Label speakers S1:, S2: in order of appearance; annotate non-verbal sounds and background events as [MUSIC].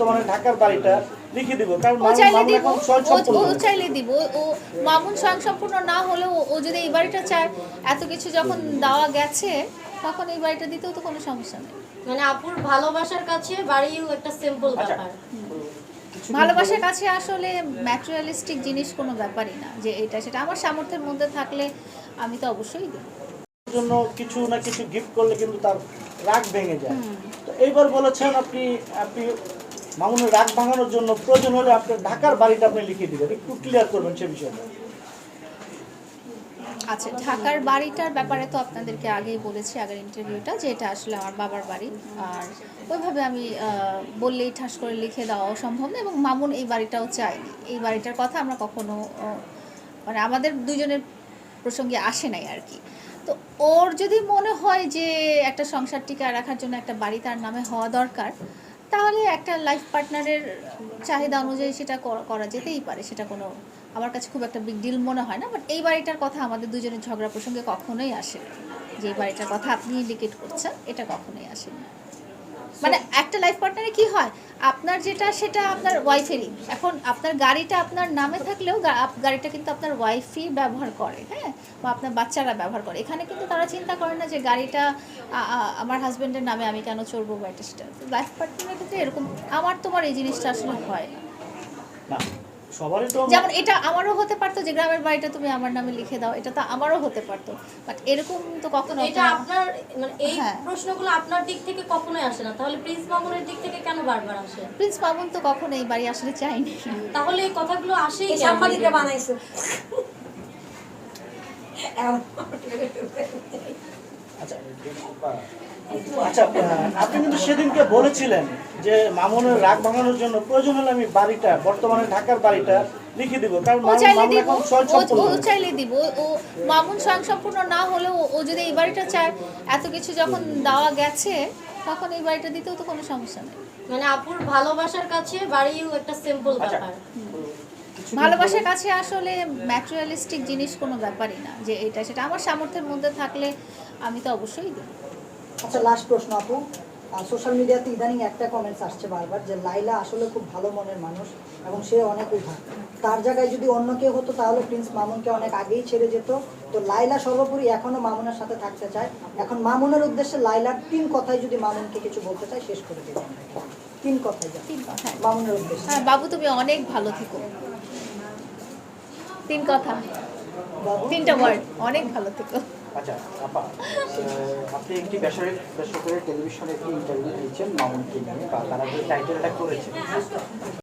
S1: বর্তমানে ঢাকার বাড়িটা লিখে দিব কারণ
S2: চাইলে দিব ও- মামুন স্বয়ংসম্পূর্ণ না হলেও ও যদি এই বাড়িটা চায় এত কিছু যখন দেওয়া গেছে তখন এই বাড়িটা দিতেও তো কোনো সমস্যা নেই।
S3: মানে আপুর ভালোবাসার কাছে বাড়িও একটা সিম্পল
S1: আচ্ছা।
S3: ব্যাপার।
S2: ভালোবাসার কাছে আসলে ম্যাটেরিয়ালিস্টিক জিনিস কোনো ব্যাপারই না যে এটা সেটা আমার সামর্থ্যের মধ্যে থাকলে আমি তো অবশ্যই দেবো।
S1: জন্য কিছু না কিছু গিফট করলে কিন্তু তার রাগ ভেঙে যায়। তো এইবার বলেছেন আপনি আপনি মামুনের রাগ ভাঙানোর জন্য প্রয়োজন হলে আপনার ঢাকার বাড়িটা আপনি লিখে দিবেন। একটু ক্লিয়ার করবেন সে বিষয়টা।
S2: আচ্ছা ঢাকার বাড়িটার ব্যাপারে তো আপনাদেরকে আগেই বলেছি, আগের ইন্টারভিউটা যে এটা আসলে আমার বাবার বাড়ি। আর ওইভাবে আমি বললেই ঠাস করে লিখে দেওয়া সম্ভব না এবং মামুন এই বাড়িটাও চায়নি। এই বাড়িটার কথা আমরা কখনো মানে আমাদের দুজনের প্রসঙ্গে আসে নাই আর কি। তো ওর যদি মনে হয় যে একটা সংসার টিকা রাখার জন্য একটা বাড়ি তার নামে হওয়া দরকার তাহলে একটা লাইফ পার্টনারের চাহিদা অনুযায়ী সেটা করা- যেতেই পারে, সেটা কোনো আমার কাছে খুব একটা বিগ ডিল মনে হয় না বাট এই বাড়িটার কথা আমাদের দুজনের ঝগড়া প্রসঙ্গে কখনোই আসে যে এই বাড়িটার কথা আপনি ইন্ডিকেট করছেন, এটা কখনোই আসে না। মানে একটা লাইফ পার্টনারে কি হয় আপনার যেটা, সেটা আপনার ওয়াইফেরই এখন আপনার গাড়িটা আপনার নামে থাকলেও গাড়িটা কিন্তু আপনার ওয়াইফই ব্যবহার করে হ্যাঁ? বা আপনার বাচ্চারা ব্যবহার করে। এখানে কিন্তু তারা চিন্তা করে না যে গাড়িটা আমার হাজব্যান্ডের নামে আমি কেন চড়বো বা এটা সেটা। লাইফ পার্টনারের ক্ষেত্রে এরকম, আমার তোমার এই জিনিসটা আসলে হয়। না যেমন এটা আমারও হতে পারতো যে গ্রামের বাড়িটা তুমি আমার নামে লিখে দাও এটা তো আমারও হতে পারতো। বাট এরকম তো কখনো
S3: এটা
S2: আপনার-
S3: মানে এই
S2: হ্যাঁ।
S3: প্রশ্নগুলো আপনার দিক থেকে কখনোই আসে না। তাহলে প্রিন্স মামুনের দিক থেকে কেন বারবার আসে?
S2: প্রিন্স মামুন তো কখনো এই বাড়ি আসলে চাইনি
S3: তাহলে এই কথাগুলো কেন?
S4: সাংবাদিকরা বানাইছে। [LAUGHS]
S1: আচ্ছা আচ্ছা আপনি কিন্তু সেদিনকে বলেছিলেন যে মামুনের রাগ ভাঙানোর জন্য প্রয়োজন হলে আমি বাড়িটা বর্তমানে ঢাকার বাড়িটা লিখে দিব। কারণ
S2: ও চাইলে দিব ও চাইলে দিব। ও মামুন স্বয়ংসম্পূর্ণ না হলেও ও যদি এই বাড়িটা চায় এত কিছু যখন দেওয়া গেছে তখন এই বাড়িটা দিতেও তো কোনো সমস্যা নেই।
S3: মানে আপুর ভালোবাসার কাছে বাড়িও একটা সিম্পল
S1: আচ্ছা।
S3: ব্যাপার।
S2: ভালোবাসার কাছে আসলে ম্যাটেরিয়ালিস্টিক জিনিস কোনো ব্যাপারই না যে এটা সেটা আমার সামর্থ্যের মধ্যে থাকলে আমি তো অবশ্যই দেবো।
S4: আচ্ছা লাস্ট প্রশ্ন আপু। সোশ্যাল মিডিয়াতে ইদানিং একটা কমেন্টস আসছে বারবার যে লাইলা আসলে খুব ভালো মনের মানুষ এবং সে অনেক উঠা তার জায়গায় যদি অন্য কেউ হতো তাহলে প্রিন্স মামুনকে অনেক আগেই ছেড়ে যেত। তো লাইলা সর্বোপরি এখনও মামুনের সাথে থাকতে চায়। এখন মামুনের উদ্দেশ্যে লাইলার তিন কথায় যদি মামুনকে কিছু বলতে চায় শেষ করে দেবেন তিন কথায়
S2: তিন কথা।
S4: মামুনের উদ্দেশ্যে।
S2: হ্যাঁ বাবু তুমি অনেক ভালো থেকো। তিন কথা। তিনটা ওয়ার্ড অনেক ভালো থেকো।
S5: আচ্ছা আপা আপনি একটি বেসরকারি টেলিভিশনে একটি ইন্টারভিউ দিয়েছেন মামুনকে নিয়ে, বা তারা যে টাইটেলটা করেছে।